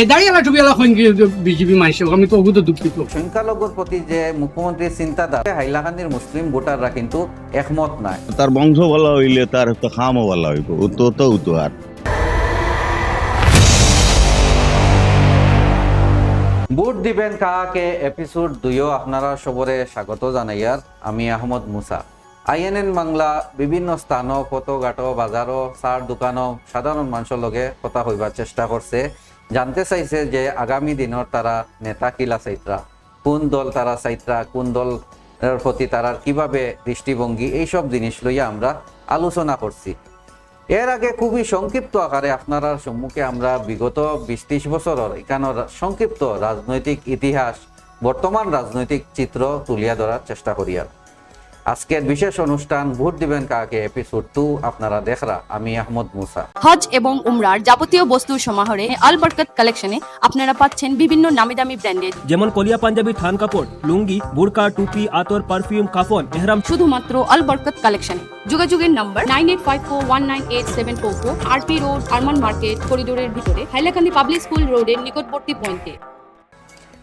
কেদাই এলা টুবি এলা coin BJP মাইছে আমি তো অগুতো দুঃখিত। সংখ্যালঘুর প্রতি যে মুখ্যমন্ত্রীর চিন্তাধারা হাইলাকান্দির মুসলিম ভোটাররা কিন্তু একমত নাই। তার বংশ ভালো হইলে তার তো খামও ভালো হইব ও তো তো তো আর ভোট দিবেন কাকে? এপিসোড দুইও আপনারা সবরে স্বাগত জানাইয়ার আমি আহমদ মুসা। আইএনএন বাংলা বিভিন্ন স্থানও ফটোঘাটো বাজারও চার দোকানও সাধারণ মানুষের লগে কথা হইবার চেষ্টা করছে জানতে চাইছে যে আগামী দিনের তারা নেতা কিলা চাইত্রা কোন দল তারা চাইত্রা? কোন দল প্রতি তারার কীভাবে দৃষ্টিভঙ্গি এইসব জিনিস লইয়া আমরা আলোচনা করছি। এর আগে খুবই সংক্ষিপ্ত আকারে আপনার সম্মুখে আমরা বিগত বিশ ত্রিশ বছরের এখানের সংক্ষিপ্ত রাজনৈতিক ইতিহাস বর্তমান রাজনৈতিক চিত্র তুলিয়া ধরার চেষ্টা করিয়া আজকের বিশেষ অনুষ্ঠান ভোট দিবেন কাকে? এপিসোড টু আপনারা দেখরা। আমি আহমদ মুসা। হজ এবং উমরার যাবতীয় সমাহারে আল বরকত কালেকশনে আপনারা পাচ্ছেন বিভিন্ন নামি দামি ব্র্যান্ডের। যেমন কলিয়া পাঞ্জাবি থান কাপড় লুঙ্গি বুরকা টুপি আতর পারফিউম কাফন এহরাম। শুধুমাত্র আল বরকত কালেকশনে যোগাযোগের নম্বর nine eight five four one nine eight seven four four RP road Arman market করিডোরের ভিতরে হাইলাকান্দি পাবলিক স্কুল রোডের নিকটবর্তী পয়েন্টে।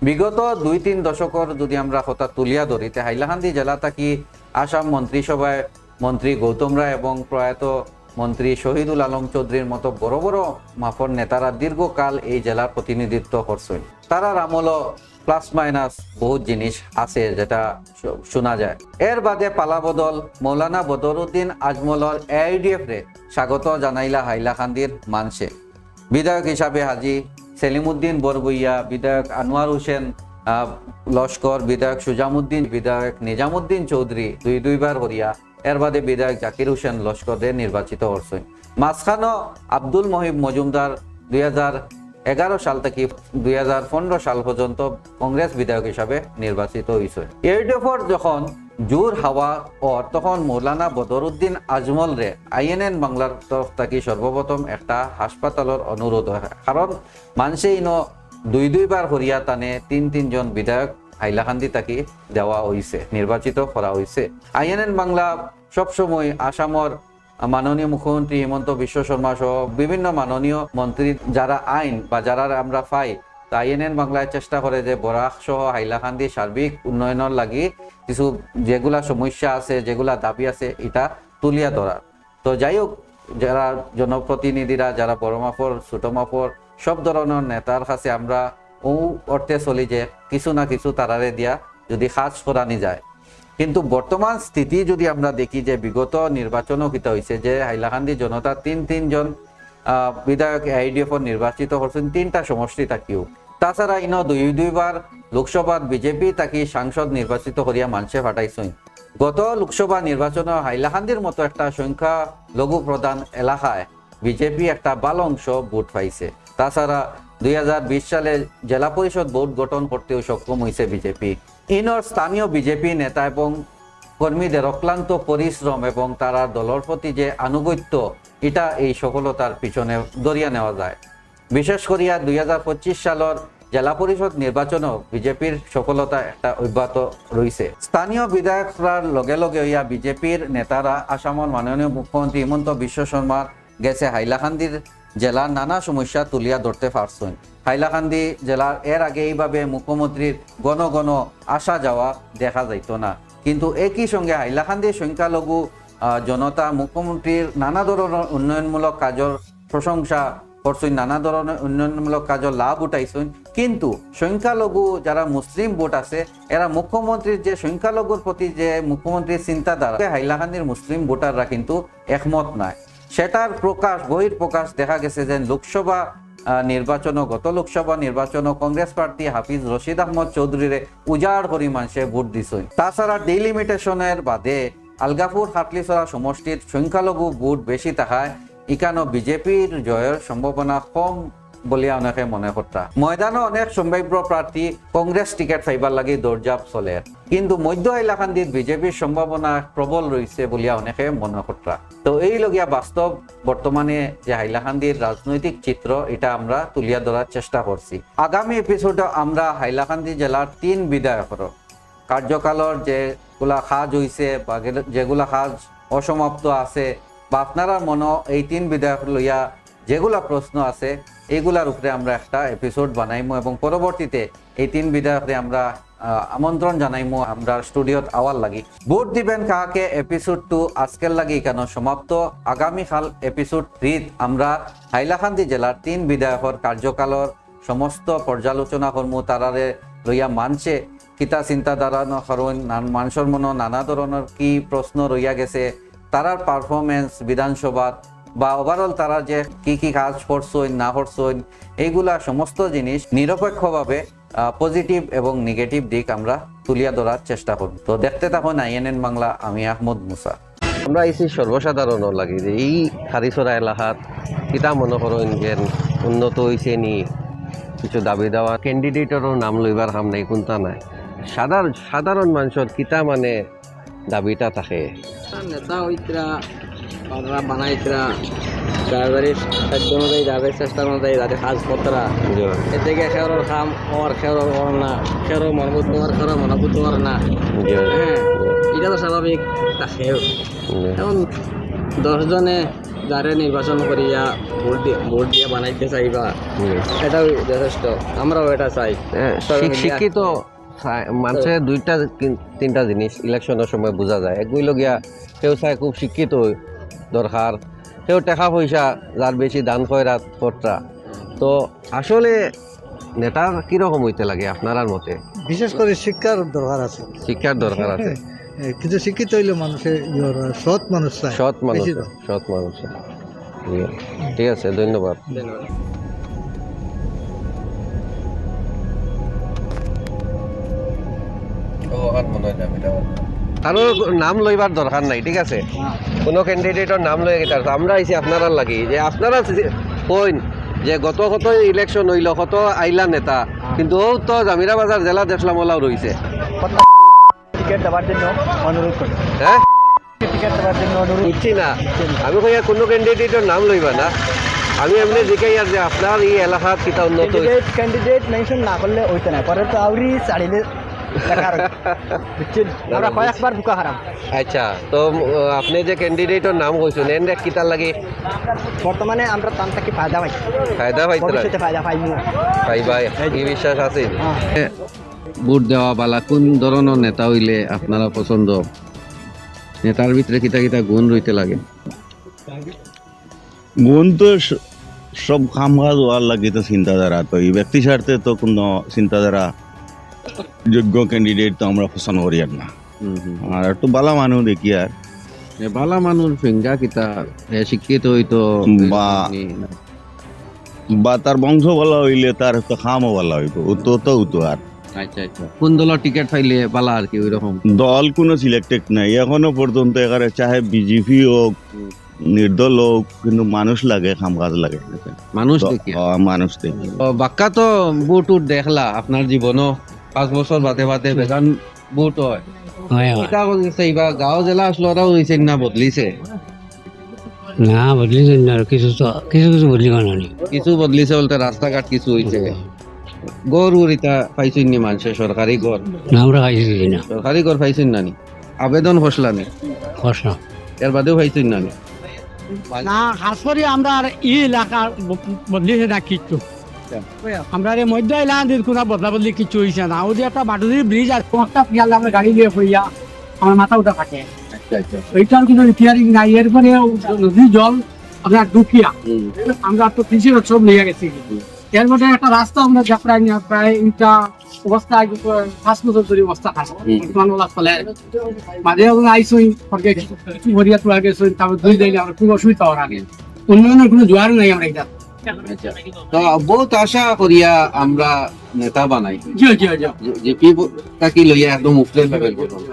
বিগত দুই তিন দশকর যদি আমরা কথা তুলিয়া ধরি তে হাইলাকান্দি জেলা থাকি আসাম মন্ত্রিসভায় মন্ত্রী গৌতম রায় এবং প্রয়াত মন্ত্রী শহীদুল আলম চৌধুরীর মতো বড় বড় মাফর নেতারা দীর্ঘকাল এই জেলার প্রতিনিধিত্ব করছেন। তারার আমল প্লাস মাইনাস বহুত জিনিস আছে যেটা শোনা যায়। এর বাদে পালাবদল মৌলানা বদরুদ্দিন আজমলর এআইডিএফ রে স্বাগত জানাইলা হাইলাকান্দির মানসে। বিধায়ক হিসাবে হাজি সেলিমুদ্দিন বরবইয়া বিধায়ক আনোয়ার হোসেন লস্কর বিধায়ক সুজামুদ্দিন, বিধায়ক নিজামুদ্দিন চৌধুরী দুই দুইবার হরিয়া। এর বাদে বিধায়ক জাকির হোসেন লস্করদের নির্বাচিত হচ্ছেন মাঝখানো আব্দুল মহিব মজুমদার দুই এগারো সাল থেকে দুই হাজার পনেরো সাল পর্যন্ত কংগ্রেস বিধায়ক হিসাবে নির্বাচিত হয়েছে ইউডিএফর যখন জোর হাওয়া ওর তখন মৌলানা বদরুদ্দিন আজমল রে আইএনএন বাংলার তরফ থেকে সর্বপ্রথম একটা হাসপাতালের অনুরোধ হয়। কারণ মানুষে ইনো দুই দুইবার হরিয়া টানে তিন তিনজন বিধায়ক হাইলাকান্দি তাকে দেওয়া হয়েছে নির্বাচিত করা হয়েছে আইএনএন বাংলা, সবসময় আসামর মাননীয় মুখ্যমন্ত্রী হিমন্ত বিশ্ব শর্মা সহ বিভিন্ন মাননীয় মন্ত্রী যারা আইন বা যারা আমরা পাই, আইএনএন বাংলায় চেষ্টা করে যে বরাক সহ হাইলাকান্দি সার্বিক উন্নয়নের লাগি কিছু যেগুলা সমস্যা আছে, যেগুলা দাবি আছে, এটা তুলিয়া ধরার তো যাই হোক, যারা জনপ্রতিনিধিরা, যারা বড় মাপর সব ধরনের নেতার কাছে আমরা ও অর্থে চলি যে কিছু না কিছু তারারে দিয়া যদি সাজ করানি যায়। কিন্তু বর্তমান স্থিতি যদি আমরা দেখি যে বিগত নির্বাচনও কিতা হয়েছে যে হাইলাকান্দি জনতা তিন তিনজন বিধায়ক আইডিএফ নির্বাচিত করছেন তিনটা সমষ্টি থাকিও তাছাড়া ইন দুই, দুইবার লোকসভাত বিজেপি তাকি সাংসদ নির্বাচিত করিয়া মানুষে ফাটাইছেন গত লোকসভা নির্বাচনে হাইলাকান্দির মতো একটা সংখ্যা লঘু প্রধান এলাকায় বিজেপি একটা বাল অংশ ভোট পাইছে। তাছাড়া দুই হাজার বিশ সালে জেলা পরিষদ বোর্ড গঠন করতেও সক্ষম হয়েছে বিজেপি। ইনর স্থানীয় বিজেপি নেতা এবং কর্মীদের অক্লান্ত পরিশ্রম এবং তারা দলের প্রতি যে আনুগত্য, এটা এই সফলতার পিছনে দরিয়া নেওয়া যায়। বিশেষ করিয়া দুই হাজার পঁচিশ সালের জেলা পরিষদ নির্বাচনও বিজেপির সফলতা একটা অব্যাহত রয়েছে স্থানীয় বিধায়করার লগে লগে ইয়া বিজেপির নেতারা আসামের মাননীয় মুখ্যমন্ত্রী হিমন্ত বিশ্ব শর্মার গেছে হাইলাকান্দির জেলার নানা সমস্যা তুলিয়া ধরতে পারছেন। হাইলাকান্দি জেলার এর আগে এইভাবে মুখ্যমন্ত্রীর গণ গণ আসা যাওয়া দেখা যাইত না। কিন্তু একই সঙ্গে হাইলাকান্দির সংখ্যালঘু জনতা মুখ্যমন্ত্রীর নানা ধরনের উন্নয়নমূলক কাজের প্রশংসা করছেন, নানা ধরনের উন্নয়নমূলক কাজের লাভ উঠাইছেন। কিন্তু সংখ্যালঘু যারা মুসলিম ভোট আছে, এরা মুখ্যমন্ত্রীর যে সংখ্যালঘুর প্রতি যে মুখ্যমন্ত্রীর চিন্তাধারা, হাইলাকান্দির মুসলিম ভোটাররা কিন্তু একমত নাই। সেটার প্রকাশ, বহির প্রকাশ দেখা গেছে যে লোকসভা নির্বাচন গত লোকসভা নির্বাচন কংগ্রেস প্রার্থী হাফিজ রশিদ আহমদ চৌধুরীরে উজাড় করি সে ভোট দিছে। তাছাড়া ডিলিমিটেশনের বাদে আলগাপুর হাটলিসরা সমষ্টির সংখ্যালঘু ভোট বেশি থাকায় ইকানো বিজেপির জয়ের সম্ভাবনা কম। বলিয়া অনেকে মনে করতা ময়দানে অনেক সম্ভাব্য প্রার্থী কংগ্রেস টিকেট পাইবার লাগি দৌড়জাপ চলে। কিন্তু মধ্য এলাকান্দির বিজেপির সম্ভাবনা প্রবল রয়েছে বলিয়া অনেকে মনে করতা তো এই লগিয়া বাস্তব বর্তমানে যে হাইলাকান্দির রাজনৈতিক চিত্র এটা আমরা তুলিয়া ধরার চেষ্টা করছি আগামী এপিসোডে আমরা হাইলাকান্দি জেলার তিন বিধায়কর কার্যকালর যেগুলা কাজ হইছে বা যেগুলা কাজ অসমাপ্ত আছে, বা আপনারা মনে এই তিন বিধায়ক লইয়া যেগুলা প্রশ্ন আছে, এগুলার উপরে আমরা একটা এপিসোড বানাইমু এবং পরবর্তীতে এই তিন বিধায়করে আমরা আমন্ত্রণ জানাইমু আমরা স্টুডিওত আওয়ার লাগি। ভোট দিবেন কাহাকে? এপিসোড টু আজকের লাগি কেন সমাপ্ত। আগামীকাল এপিসোড থ্রিত আমরা হাইলাকান্দি জেলার তিন বিধায়কর কার্যকালর সমস্ত পর্যালোচনা কর্মু তারারে লইয়া মানছে। কিতা চিন্তাধারা নকরণ মানুষের মনে নানা ধরনের কি প্রশ্ন রইয়া গেছে, তারার পারফরমেন্স বিধানসভাত বা ওভারঅল তারা যে কি কি কাজ করছেন না করছেন এইগুলা সমস্ত জিনিস নিরপেক্ষভাবে পজিটিভ এবং নেগেটিভ দিক আমরা তুলিয়া ধরার চেষ্টা করব। তো দেখতে থাকুন আইএনএন বাংলা আমি আহমদ মুসা। আমরা আইসি সর্বসাধারণের লাগি যে এই হারিসরা এলাকাত কিতা মনে করেন যে উন্নত হয়েছে নি কিছু দাবি দেওয়া ক্যান্ডিডেটেরও নাম লইবার হাম নাই কোনটা নাই। সাধারণ সাধারণ মানুষের কিতা মানে দাবিটা থাকে। নেতা হইতরা ওরা ড্রাইভারের সাধ্য অনুযায়ী ড্রাইভারের চেষ্টা অনুযায়ী যাতে কাজ করতরা খেরোর কাম ওর খেরোর ওর না খেরো মনবুত খেরো মনবুত না। হ্যাঁ এটা তো স্বাভাবিক তা খেও এখন দশজনে যারে নির্বাচন করিয়া ভোট দিয়ে ভোট দিয়ে বানাইতে চাইবা এটাও যথেষ্ট। আমরাও এটা চাই। সবাই শিক্ষিত মানুষের দুইটা তিনটা জিনিস ইলেকশনের সময় বোঝা যায়। এক গিয়া কেউ চাই খুব শিক্ষিত দরকার। কেউ টাকা পয়সা যার বেশি দান খয়রাত কর্তা তো আসলে নেতা কীরকম হইতে লাগে আপনার মতে? বিশেষ করে শিক্ষার দরকার আছে। শিক্ষার দরকার আছে। কিন্তু শিক্ষিত হইলে মানুষের সৎ মানুষ সৎ মানুষ সৎ মানুষ ঠিক আছে ধন্যবাদ। ধন্যবাদ। কারও নাম লইবার দরকার নাই ঠিক আছে? কোনো ক্যান্ডিডেটের নাম লই গেছে আমরা আইছি আপনারা লাগি যে আপনারা কইন যে গত কত ইলেকশন হইল কত আইলা নেতা কিন্তু ও তো জামিরা বাজার জেলা দেখলাম ওলাও রইছে। টিকিট দেওয়ার জন্য অনুরোধ করি। হ্যাঁ? টিকিট দেওয়ার জন্য অনুরোধ বুঝছি না। আমি কইয়া কোনো ক্যান্ডিডেটের নাম লইবা না। আমি এমনি জিজ্ঞাই আর যে আপনার এই এলাকাত কিতা উন্নত ক্যান্ডিডেট মেনশন না করলে হইতে না। পরে তো আউরি। বুঝছেন আমরা কয়েকবার বুকা হারাম। আচ্ছা তো আপনি যে ক্যান্ডিডেটের নাম কইছেন এন কিতার লাগে? বর্তমানে আমরা তান থেকে ফায়দা পাই। ফায়দা ভবিষ্যতে ফায়দা পাইমু ভাই ভাই কি বিশ্বাস আছে? হ্যাঁ। ভোট দেওয়া বালা কোন ধরনের নেতা হইলে আপনারা পছন্দ? নেতার ভিতরে কিতা কিতা গুণ রইতে লাগে? গুণ তো সব কাম কাজ হওয়ার লাগে তো চিন্তাধারা। তো এই ব্যক্তি স্বার্থে তো কোনো চিন্তাধারা যোগ্য ক্যান্ডিডেট তো আমরা পছন্দ করি আর না। আর একটু বালা মানুষ দেখি আর। বালা মানুষ ফিঙ্গা কিতা শিক্ষিত হইতো বা- বা তার বংশ বলা হইলে তার তো খামও বলা হইব ও তো তো ও তো আর। আচ্ছা আচ্ছা। কোন দলের টিকিট পাইলে বালা আর কি ওইরকম? দল কোনো সিলেক্টেড নাই এখনও পর্যন্ত এখানে চাহে বিজেপি হোক নির্দল হোক কিন্তু মানুষ লাগে কাম কাজ লাগে। মানুষ তো- দেখি। মানুষ দেখি। বাক্কা তো বুট দেখলা আপনার জীবনও। পাঁচ বছর বাদে বাদে বেগান বুট হয়। এইবার গাঁও জেলা আসলে ওরাও হয়েছে না বদলিছে। না বদলি না কিছু তো কিছু কিছু বদলি কারণ কিছু বদলিছে বলতে রাস্তাঘাট কিছু হয়েছে পাইছেন নি মানুষের সরকারি গড়? না আমরা না সরকারি গড় পাইছেন না নি আবেদন ফসলা নি? এর বাদেও পাইছেন না নি না খাস করে আমরা বদলিছে না কিচ্ছু আমরা এই মধ্য এলাকার কোনো বদলা বদলি কিছু হয়েছে না। ওদের একটা বাটুরি ব্রিজ আছে পিয়াল আমরা গাড়ি নিয়ে হইয়া আমার মাথা উঠা থাকে ওইটার কোনো রিপেয়ারিং নাই। এরপরে নদীর জল আপনার দুখিয়া আমরা তো কৃষি সব নিয়ে গেছি। একটা রাস্তা আমরা যা প্রায় নিয়ে প্রায় এটা অবস্থা পাঁচ বছর ধরে অবস্থা খাস বর্তমান চলে মাঝে আমরা আইসই সরকার ভরিয়া তোলা তারপর দুই দিন আমরা খুব অসুবিধা হওয়ার আগে। উন্নয়নের কোনো জোয়ার নাই আমরা এটা বহুত আশা করিয়া আমরা নেতা বানাই। তাকি লইয়া একদম উপরে লেভেল পর্যন্ত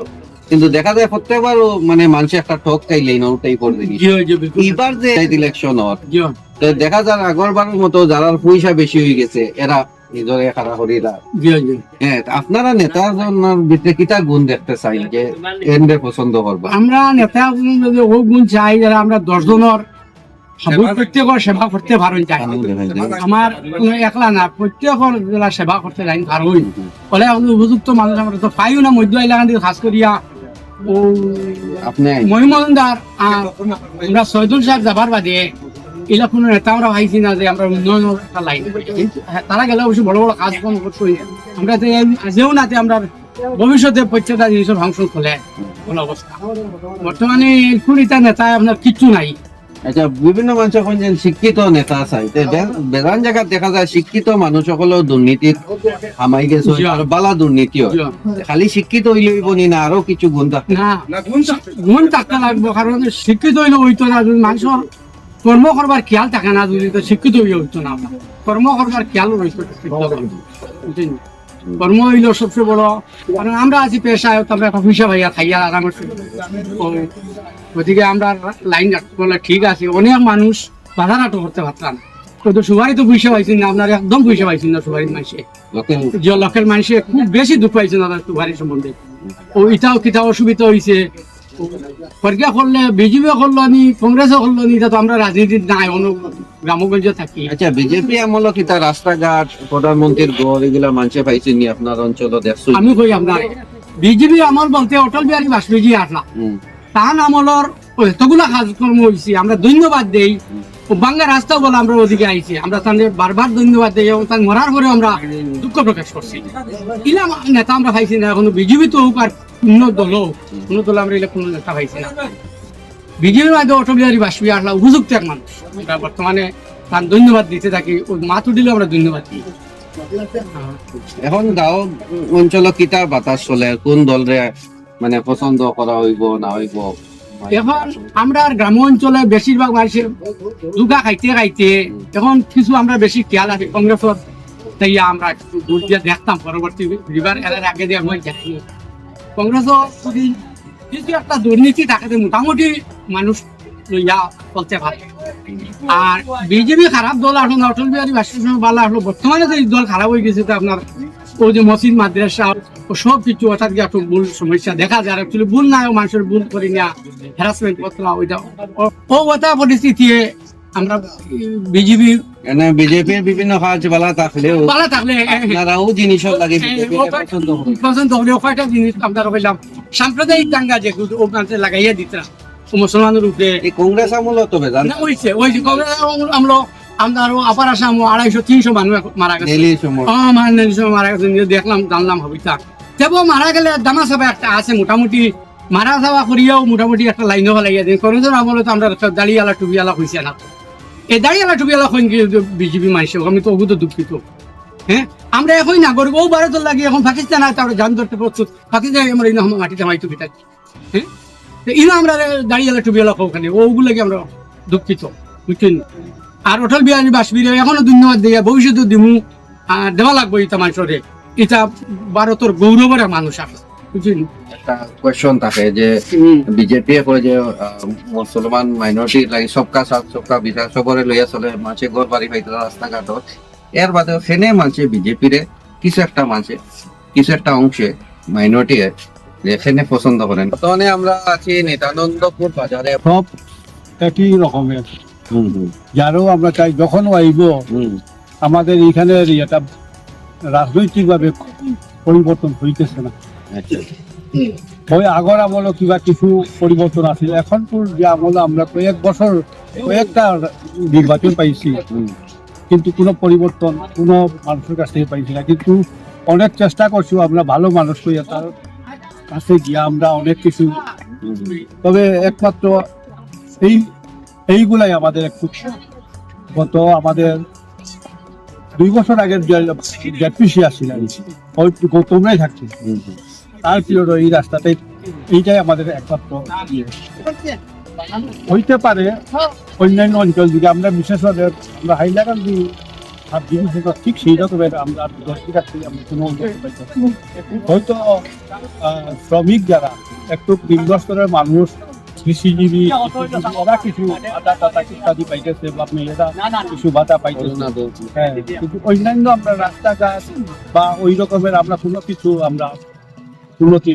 কিন্তু দেখা যায় প্রত্যেকবার মানে মানুষ একটা ঠক ওটাই করে যে ইলেকশন হওয়ার দেখা যায় আগরবারের মতো যারা পয়সা বেশি হয়ে গেছে এরা নিজরে হ্যাঁ আপনারা নেতার জন্য ভিতরে কিতা গুণ দেখতে চাই যে এন্ডে পছন্দ করবা? আমরা নেতা যদি ও গুণ চাই যারা আমরা দশজনের প্রত্যেকের সেবা করতে পারুন চাই আমার কোনো একলা না প্রত্যেকের যারা সেবা করতে যাই বলে আপনি উপযুক্ত মানুষ আমরা তো পাইও না মধ্য এলাকা থেকে খাস করিয়া। ও আপনি মহিমন্দার আমরা সৈদুল সাহেব যাবার বাদে এলা কোনো নেতা আমরা ভাইছি না যে আমরা উন্নয়নের একটা লাইন। হ্যাঁ, তারা গেলে অবশ্য বড় বড় কাজ কম করতে আমরা তো আজও না যে আমরা ভবিষ্যতে প্রত্যেকটা জিনিসের ফাংশন খোলে কোন অবস্থা। বর্তমানে কুড়িটা নেতা আপনার কিচ্ছু নাই। আচ্ছা বিভিন্ন মানুষ এখন যেন শিক্ষিত নেতা চাই বেজান জায়গাত দেখা যায় শিক্ষিত মানুষ সকলেও দুর্নীতিত হামাই গেছে। আর বালা দুর্নীতি হয় খালি শিক্ষিত হইলে হইব নি না আরও কিছু গুণ থাকে গুণ থাকতে লাগবো কারণ শিক্ষিত হইলে হইতো না যদি মানুষের কর্ম করবার খেয়াল থাকে না যদি শিক্ষিত হইলে হইতো না। কর্ম করবার খেয়াল রইতো বুঝলেন? কর্ম হইল সবচেয়ে বড়। কারণ আমরা আছি পেশায় তো আমরা পয়সা ভাইয়া খাইয়া আরাম গতিকে আমরা লাইন বলে ঠিক আছে অনেক মানুষ বাধা নাটক করতে পারতাম কিন্তু সুবারি তো পয়সা পাইছেন না আপনার একদম পয়সা পাইছেন না সুবারির মানুষে যে লোকের মানুষে খুব বেশি দুঃখ পাইছে না সুবারি সম্বন্ধে। ও ইটাও কিটা অসুবিধা হয়েছে পরীক্ষা করলে বিজেপি করল নি কংগ্রেসও করল নি এটা তো আমরা রাজনীতির নাই অন্য গ্রামগঞ্জে থাকি। আচ্ছা বিজেপি আমল কিতা রাস্তাঘাট প্রধানমন্ত্রীর গড় এগুলা মানুষে পাইছেন নি আপনার অঞ্চল দেখছ? আমি কই আপনার? বিজেপি আমল বলতে অটল বিহারী বাজপেয়ী আসলা তার আমলর এতগুলা কাজকর্ম হয়েছে আমরা ধন্যবাদ দেই। বাংলা রাস্তা বলে আমরা ওদিকে আইছি আমরা তাদের বারবার ধন্যবাদ দেই এবং তার মরার পরে আমরা দুঃখ প্রকাশ করছি। ইলা নেতা আমরা পাইছি না এখনও বিজেপি তো হোক আর অন্য দল হোক অন্য দল আমরা এলা কোনো নেতা পাইছি না। বিজেপির মাধ্যমে অটল বিহারী বাজপেয়ী আসলা উপযুক্ত এক মানুষ আমরা বর্তমানে তার ধন্যবাদ দিতে থাকি। ও মাথু দিলে আমরা ধন্যবাদ দিই। এখন গাঁও অঞ্চল কিতা বাতাস চলে? কোন দলরে মানে পছন্দ করা হইব না হইব? এখন আমরা গ্রাম অঞ্চলে বেশিরভাগ মানুষের দুগা খাইতে খাইতে এখন কিছু আমরা বেশি খেয়াল আছে। কংগ্রেসের তাই আমরা একটু দূর দিয়ে দেখতাম পরবর্তী রিবার এর আগে দিয়ে আমি দেখি কংগ্রেসও যদি কিছু একটা দুর্নীতি থাকে মোটামুটি মানুষ লইয়া চলতে পারে। আর বিজেপি খারাপ দল আসলো অটল বিহারী বাজপেয়ী ভালো আসলো। বর্তমানে যে দল খারাপ হয়ে গেছে তো আপনার ও যে মসজিদ মাদ্রাসা ও সব কিছু অর্থাৎ কি একটু ভুল সমস্যা দেখা যায়। অ্যাকচুয়ালি ভুল নাই মানুষের ভুল করি না হ্যারাসমেন্ট করতে ওইটা ও- ওটা পরিস্থিতি আমরা বিজেপি বিজেপির বিভিন্ন কাজ বালা থাকলেও ভালো থাকলে এ, এ, আপনারাও জিনিসও লাগে ও পছন্দ হলে কয়টা জিনিস আমরা কইলাম। সাম্প্রদায়িক দাঙ্গা যে লাগাইয়া দিতে ও মুসলমানের উপরে এই কংগ্রেস আমল তো বেজান না যে কংগ্রেস আমরা আমরা আরও আপার আসাম আড়াইশো তিনশো মানুষ মারা গেছে। মারা গেছে দেখলাম জানলাম হবিতা তেবো মারা গেলে দামা সবাই একটা আছে মোটামুটি মারা যাওয়া করিয়াও মোটামুটি একটা লাইনও ফেলাইয়া দিন। করেছেন আমলে তো আমরা দাড়িয়ালা টুপিয়ালা হয়েছে না। এই দাড়িয়ালা টুপিয়ালা হইন বিজেপি মাইছে আমি তো অভূত দুঃখিত। হ্যাঁ? আমরা এখন নাগরিক ও ভারতের লাগে এখন পাকিস্তান আছে আমরা জান ধরতে প্রস্তুত। পাকিস্তান আমরা এই মাটিতে মাইতো পিতা হ্যাঁ? ইনা আমরা দাড়িয়ালা টুপিয়ালা ওখানে ওগুলো কি আমরা দুঃখিত। বুঝছেন? আর অটল বিহারী বাজপেয়ী এখনও ধন্যবাদ দিয়ে ভবিষ্যতে দিমু দেওয়া লাগবো এটা মানুষরে এটা ভারতের গৌরবের মানুষ আছে একটা কোয়েশ্চন থাকে যে বিজেপি কয় যে মুসলমান মাইনরিটি লাগে সবকা সাথ সবকা বিকাশ সবরে লইয়া চলে মাঝে ঘর বাড়ি পাইতে রাস্তাঘাট। এর বাদে সেনে মানছে বিজেপিরে কিছু একটা মানছে কিছু একটা অংশে মাইনরিটি এখানে পছন্দ করেন। বর্তমানে আমরা আছি নিতানন্দপুর বাজারে। সব একই রকমের। যারও আমরা চাই যখন আইব আমাদের এইখানের এটা রাজনৈতিকভাবে পরিবর্তন হইতেছে না। আচ্ছা ওই আগর আমলে কিবা কিছু পরিবর্তন আছিল এখনটোর যে আমলে আমরা কয়েক বছর কয়েকটা নির্বাচন পাইছি। কিন্তু কোনো পরিবর্তন কোনো মানুষের কাছ থেকে পাইছি না। কিন্তু অনেক চেষ্টা করছি আমরা ভালো মানুষ হইয়া তার কাছে গিয়ে আমরা অনেক কিছু। তবে একমাত্র এই এইগুলাই আমাদের একটু গত আমাদের দুই বছর আগের জেডপিসি আসছিল ওই গৌতমরাই থাকছে। তার পিরিয়ড এই রাস্তাটাই এইটাই আমাদের একমাত্র ইয়ে। হইতে পারে অন্যান্য অঞ্চল দিকে আমরা বিশেষভাবে আমরা হাইলাকান্দি ডিভিশন ঠিক সেই রকমের আমরা থেকে আমরা কোনো উন্নতি পাইতেছি না। হয়তো শ্রমিক যারা একটু নিম্ন স্তরের মানুষ কৃষিজীবী ওরা কিছু ভাতা টাতা ইত্যাদি পাইতেছে বা মেয়েরা কিছু ভাতা পাইতেছে। হ্যাঁ কিন্তু অন্যান্য আমরা রাস্তাঘাট বা ওই রকমের আমরা কোনো কিছু আমরা উন্নতি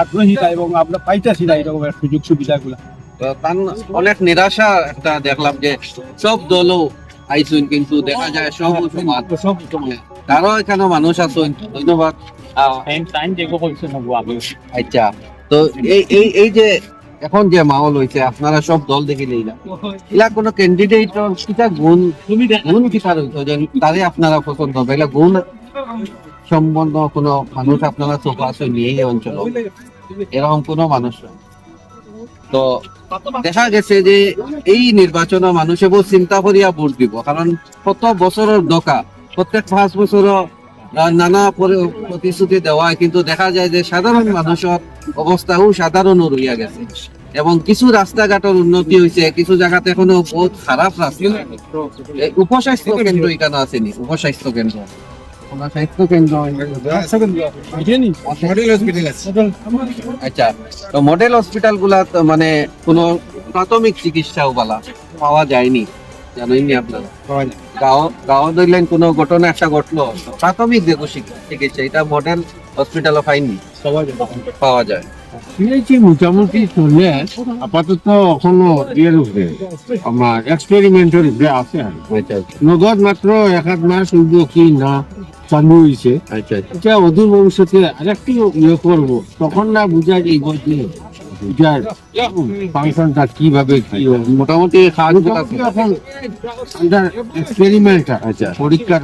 আগ্রহীতা এবং আমরা পাইতেছি না এই রকমের সুযোগ সুবিধাগুলো অনেক নিরাশা একটা দেখলাম যে সব দলও আইসুন কিন্তু দেখা যায় সব সমান সব তারও এখানে মানুষ আছেন ধন্যবাদ। আচ্ছা তো এই এই এই যে এখন যে মাহল হয়েছে আপনারা সব দল দেখে নিলা এলা কোনো ক্যান্ডিডেট কিটা গুণ গুণ কিটা রইতো যে তারে আপনারা পছন্দ হবে? এলা গুণ সম্বন্ধ কোনো মানুষ আপনারা চোখ আছে নিয়ে এই অঞ্চল এরকম কোনো মানুষ তো দেখা গেছে যে এই নির্বাচন মানুষে বহু চিন্তা করিয়া ভোট দিব। কারণ কত বছরের দকা, প্রত্যেক পাঁচ বছর নানা প্রতিশ্রুতি দেওয়া কিন্তু দেখা যায় যে সাধারণ মানুষের অবস্থাও সাধারণ রইয়া গেছে। এবং কিছু রাস্তাঘাটের উন্নতি হয়েছে কিছু জায়গাতে এখনও বহুত খারাপ রাস্তা। উপস্বাস্থ্য কেন্দ্র এখানে আসেনি, উপস্বাস্থ্য কেন্দ্র। আচ্ছা তো মডেল হসপিটালগুলা মানে কোনো প্রাথমিক চিকিৎসাও বলা পাওয়া যায়নি। জানেননি আপনারা। গাঁও গাঁও ধরলেন কোনো ঘটনা একটা ঘটলো। প্রাথমিক দেখো চিকিৎসা। এটা মডেল হসপিটালও পাইনি। পাওয়া যায় শুনেছি মোটামুটি চলে আপাতত এখনও ইয়ের উপরে আমার এক্সপেরিমেন্টের উপরে আছে আর। আচ্ছা আচ্ছা। নগদ মাত্র এক আধ মাস হইব কি না চালু হয়েছে আচ্ছা এটা অদূর ভবিষ্যতে আরেকটু ইয়ে করব। তখন না বুঝা যাইব যে এটার ফাংশনটা কীভাবে কি মোটামুটি এখন আচ্ছা। পরীক্ষার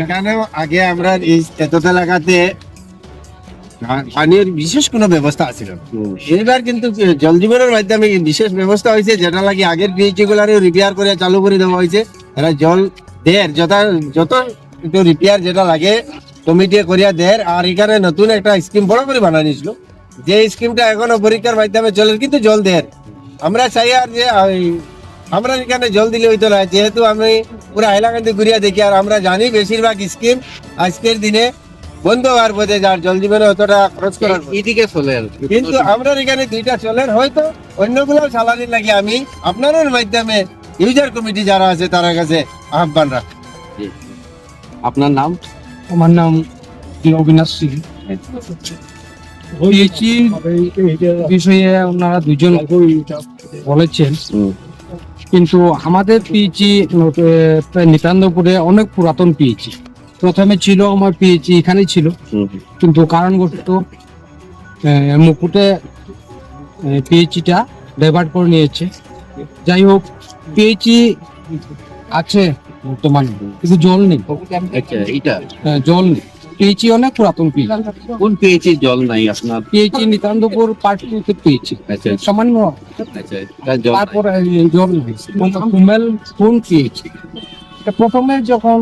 এখানেও আগে আমরা এই এতত এলাকাতে পানির বিশেষ কোনো ব্যবস্থা আছিল। এইবার কিন্তু জল জীবনের মাধ্যমে বিশেষ ব্যবস্থা হয়েছে যেটা লাগে আগের পিএইচি গুলারে রিপেয়ার করে চালু করে দেওয়া হয়েছে। এরা জল দেয় যত যত রিপেয়ার যেটা লাগে কমিটি করিয়া দেয় আর এখানে নতুন একটা স্কিম বড় করে বানানিছিল যে স্কিমটা এখনও পরীক্ষার মাধ্যমে চলে কিন্তু জল দেয় আমরা চাই আর যে আমরা এখানে জল দিলে হইতো না যেহেতু আমি পুরো হাইলাকান্দি ঘুরিয়া দেখি আর আমরা জানি বেশিরভাগ স্কিম আজকের দিনে বন্ধ হওয়ার পথে যার জল জীবনে অতটা খরচ করার পথে। এইদিকে চলে কিন্তু আমরা এখানে দুইটা চলেন হয়তো অন্যগুলো চালানির লাগে আমি আপনাদের মাধ্যমে ইউজার কমিটি যারা আছে তারা কাছে আহ্বান রাখ। আপনার নাম? আমার নাম অবিনাশ সিং। বিষয়ে ওনারা দুজন বলেছেন। কিন্তু আমাদের পিএইচি নিতান্তপুরে অনেক পুরাতন পিএইচি প্রথমে ছিল আমার পিএইচি এখানে ছিল। কিন্তু কারণবশত আহ, মুকুটে পিএইচিটা ডাইভার্ট করে নিয়েছে। যাই হোক পিএইচি আছে বর্তমানে কিন্তু জল নেই। আচ্ছা হ্যাঁ, জল নেই। পিএইচি অনেক পুরাতন পেয়েছি কোন পেয়েছি জল নাই আপনার? পেয়েছি নিতান্তপুর পার্ট টু তে পেয়েছি আচ্ছা। সামান্য। আচ্ছা তারপর জল নাই। কুমেল কোন পেয়েছি প্রথমে যখন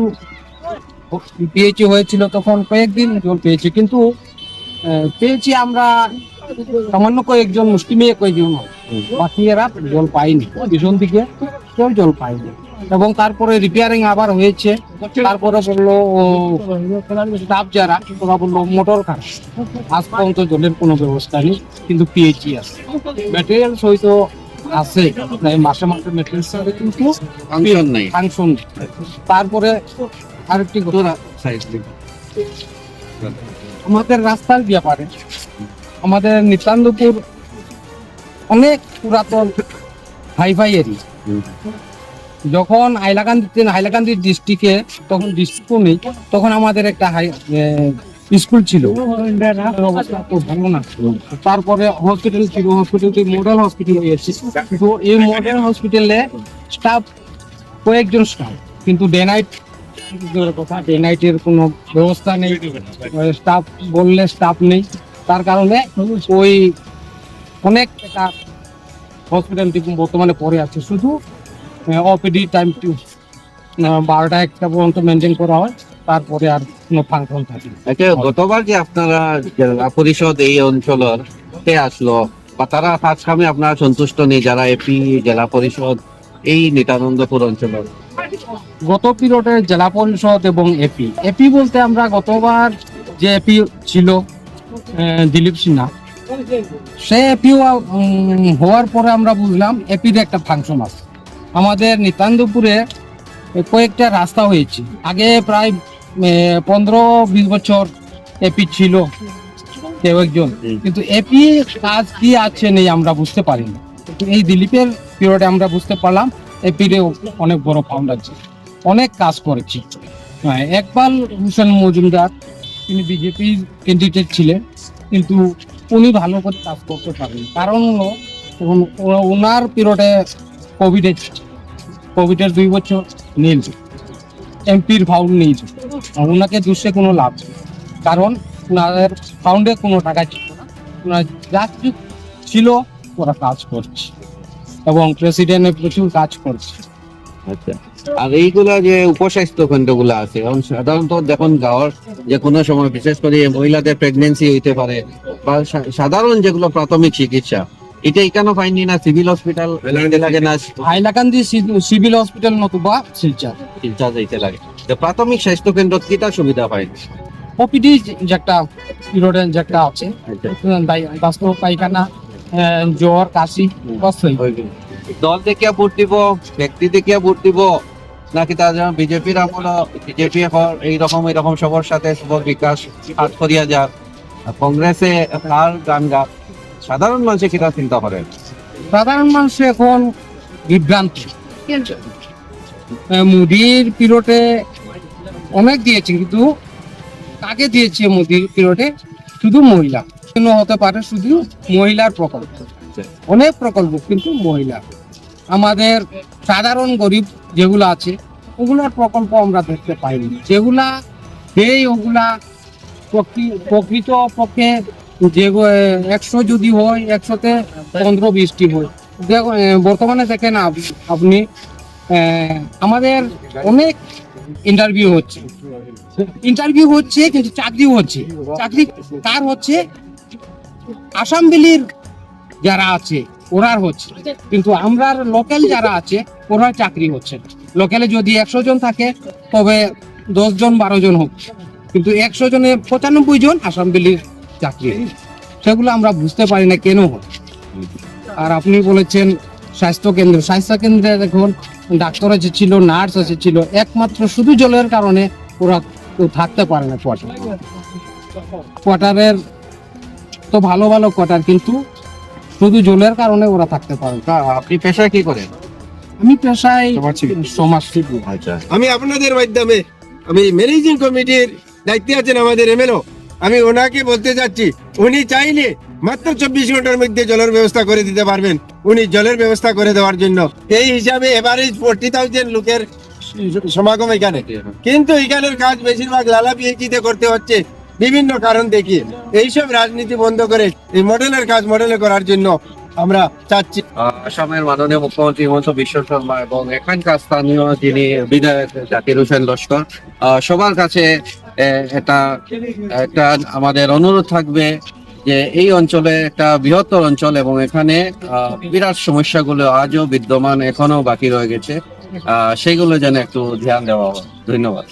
পেয়েছি হয়েছিল তখন কয়েকদিন জল পেয়েছি কিন্তু পেয়েছি আমরা সামান্য কয়েকজন মুসলিমে কয়েকজন বাকি এরা জল পাইনি পিছন দিকে কেউ জল পাইনি এবং তারপরে রিপেয়ারিং আবার হয়েছে। তারপরে বলল স্টাফ যারা ওরা বলল মোটর খারাপ আজ পর্যন্ত জলের কোনো ব্যবস্থা নেই কিন্তু পিএইচি আছে। ম্যাটেরিয়াল হয়তো আছে। মাসে মাসে ম্যাটেরিয়ালস কিন্তু ফাংশন তারপরে আরেকটি ঘটনা। আমাদের রাস্তার ব্যাপারে আমাদের নিতান্তপুর অনেক পুরাতন হাইফাই এরিয়া যখন হাইলাকান্দি হাইলাকান্দি ডিস্ট্রিক্টে তখন ডিস্ট্রিক্ট নেই, তখন আমাদের একটা হাই স্কুল ছিল। অবস্থা ভালো না তারপরে হসপিটাল ছিল হসপিটালটি মডেল হসপিটাল হয়েছে তো এই মডেল হসপিটালে স্টাফ কয়েকজন স্টাফ কিন্তু ডে নাইট কথা ডে নাইটের কোনো ব্যবস্থা নেই। স্টাফ বললে স্টাফ নেই। তার কারণে ওই অনেক টাকা হসপিটালটি বর্তমানে পড়ে আছে। শুধু ওপিডি টাইম টু বারোটা একটা পর্যন্ত মেনটেন করা হয় তারপরে আর কোনো ফাংশন থাকে গতবার যে আপনারা জেলা পরিষদ এই অঞ্চলের তে আসলো বা তারা কাজ কামে আপনারা সন্তুষ্ট নেই যারা এপি জেলা পরিষদ এই নিতানন্দপুর অঞ্চলের। গত পিরিয়ডে জেলা পরিষদ এবং এপি এপি বলতে আমরা গতবার যে এপি ছিল দিলীপ সিনহা। সে এপিও হওয়ার পরে আমরা বুঝলাম এপির একটা ফাংশন আছে। আমাদের নিতান্তপুরে কয়েকটা রাস্তা হয়েছে। আগে প্রায় পনেরো বিশ বছর এপি ছিল কেউ একজন। কিন্তু এপি কাজ কি আছে নেই আমরা বুঝতে পারিনি। কিন্তু এই দিলীপের পিরিয়ডে আমরা বুঝতে পারলাম এপিরে অনেক বড় ফাউন্ড আছে অনেক কাজ করেছে। হ্যাঁ একবার হুসেন মজুমদার তিনি বিজেপির ক্যান্ডিডেট ছিলেন, কিন্তু উনি ভালো করে কাজ করতে পারেন। কারণ হলো ওনার পিরিয়ডে কোভিডের কোভিডের দুই বছর নীল এমপির ফাউন্ড নিয়েছে ওনাকে দুষে কোনো লাভ। কারণ ওনাদের ফাউন্ডে কোনো টাকা ছিল না। ওনার যা কিছু ছিল, ওরা কাজ করছে। এবং প্রেসিডেন্টে প্রচুর কাজ করছে। আচ্ছা। আর এইগুলা যে উপস্বাস্থ্য কেন্দ্রগুলো আছে এখন সাধারণত দেখুন গাঁৱৰ যে কোনো সময় বিশেষ করে মহিলাদের প্রেগনেন্সি হইতে পারে বা সাধারণ যেগুলো প্রাথমিক চিকিৎসা এটা এখানে পাইনি না সিভিল হসপিটাল লাগে না? হাইলাকান্দি সিভিল হসপিটাল নতুবা শিলচর। যাইতে লাগে। তো প্রাথমিক স্বাস্থ্য কেন্দ্র কিটা সুবিধা পাই ওপিডি যে একটা পিরিয়ডের যে একটা আছে আচ্ছা। বাস্তব পায়খানা জ্বর কাশি দল দেখিয়া ভোট দিব ব্যক্তি দেখিয়া ভোট দিব নাকি তার বিজেপির আমল বিজেপি এখন এইরকম এইরকম সবার সাথে সবর বিকাশ হাত করিয়া যাক কংগ্রেসে কার গান গা। সাধারণ মানুষে কিটা চিন্তা করে? সাধারণ মানুষ এখন বিভ্রান্ত। মোদির পিরিয়ডে অনেক দিয়েছে, কিন্তু কাকে দিয়েছে মোদির পিরিয়ডে? শুধু মহিলা। কেন হতে পারে শুধু মহিলার প্রকল্প। অনেক প্রকল্প, কিন্তু মহিলা আমাদের সাধারণ গরিব যেগুলো আছে ওগুলার প্রকল্প আমরা দেখতে পাইনি। যেগুলা এই ওগুলা প্রকৃ- প্রকৃত পক্ষে যে একশো যদি হয় একশোতে পনেরো বিশটি হয়। দেখো, বর্তমানে দেখেন আপ- আপনি আমাদের অনেক ইন্টারভিউ হচ্ছে। ইন্টারভিউ হচ্ছে কিন্তু চাকরিও হচ্ছে। চাকরি কার হচ্ছে আসাম বিলির যারা আছে ওরার হচ্ছে। কিন্তু আমরা লোকাল যারা আছে ওরা চাকরি হচ্ছে লোকালে যদি একশো জন থাকে, তবে দশ জন, বারো জন হোক। কিন্তু একশো জনে পঁচানব্বই জন আসাম চাকরি সেগুলো আমরা বুঝতে পারি না কেন হয়। আর আপনি বলেছেন স্বাস্থ্য কেন্দ্র। স্বাস্থ্য কেন্দ্রে দেখুন, ডাক্তার আছে ছিল, নার্স আছে ছিল, একমাত্র শুধু জলের কারণে ওরা কেউ থাকতে পারে না কোয়ার্টার কোয়ার্টারের তো ভালো ভালো কোয়ার্টার কিন্তু শুধু জলের কারণে ওরা থাকতে পারে আপনি পেশা কি করেন? আমি পেশায় সমাজসেবী আচ্ছা। আমি আপনাদের মাধ্যমে আমি ম্যানেজিং কমিটির দায়িত্বে আছেন আমাদের এমএলও। আমি ওনাকে বলতে যাচ্ছি উনি চাইলে মাত্র চব্বিশ ঘণ্টার মধ্যে জলের ব্যবস্থা করে দিতে পারবেন। উনি জলের ব্যবস্থা করে দেওয়ার জন্য। এই হিসাবে এভারেজ ফোরটি থাউজেন্ড লোকের সমাগম এখানে। কিন্তু এখানের কাজ বেশিরভাগ লালা পিএইচিতে করতে হচ্ছে। বিভিন্ন কারণ দেখিয়ে এইসব রাজনীতি বন্ধ করে এই মডেলের কাজ মডেলে করার জন্য আমরা চাচ্ছি। আসামের মাননীয় মুখ্যমন্ত্রী হিমন্ত বিশ্ব শর্মা এবং এখানকার স্থানীয় যিনি বিধায়ক জাকির হোসেন লস্কর সবার কাছে এটা, একটা আমাদের অনুরোধ থাকবে যে এই অঞ্চলে একটা বৃহত্তর অঞ্চল এবং এখানে বিরাট সমস্যাগুলো আজও বিদ্যমান এখনও বাকি রয়ে গেছে। সেগুলো যেন একটু ধ্যান দেওয়া হয়। ধন্যবাদ।